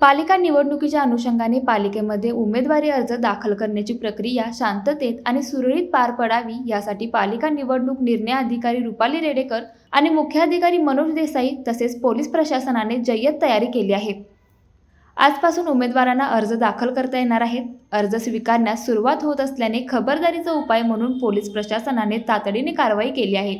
पालिका निवडणुकीच्या अनुषंगाने पालिकेमध्ये उमेदवारी अर्ज दाखल करण्याची प्रक्रिया शांततेत आणि सुरळीत पार पडावी यासाठी पालिका निवडणूक निर्णय अधिकारी रुपाली रेडेकर आणि मुख्याधिकारी मनोज देसाई तसेच पोलीस प्रशासनाने जय्यत तयारी केली आहे. आजपासून उमेदवारांना अर्ज दाखल करता येणार आहेत. अर्ज स्वीकारण्यास सुरुवात होत असल्याने खबरदारीचा उपाय म्हणून पोलीस प्रशासनाने तातडीने कारवाई केली आहे.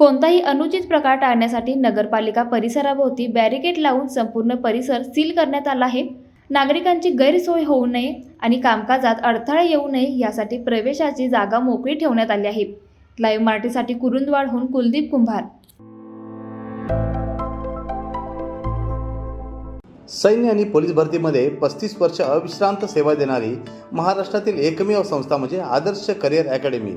कोणताही अनुचित प्रकार टाळण्यासाठी नगरपालिका परिसराभोवती बॅरिकेड लावून संपूर्ण परिसर सील करण्यात आला आहे. नागरिकांची गैरसोय होऊ नये आणि कामकाजात अडथळे येऊ नये यासाठी प्रवेशाची जागा मोकळी ठेवण्यात आली आहे. लाईव्ह मराठीसाठी कुरुंदवाडहून कुलदीप कुंभार. सैन्य आणि पोलीस भरतीमध्ये पस्तीस वर्ष अविश्रांत सेवा देणारी महाराष्ट्रातील एकमेव संस्था म्हणजे आदर्श करिअर अकॅडमी.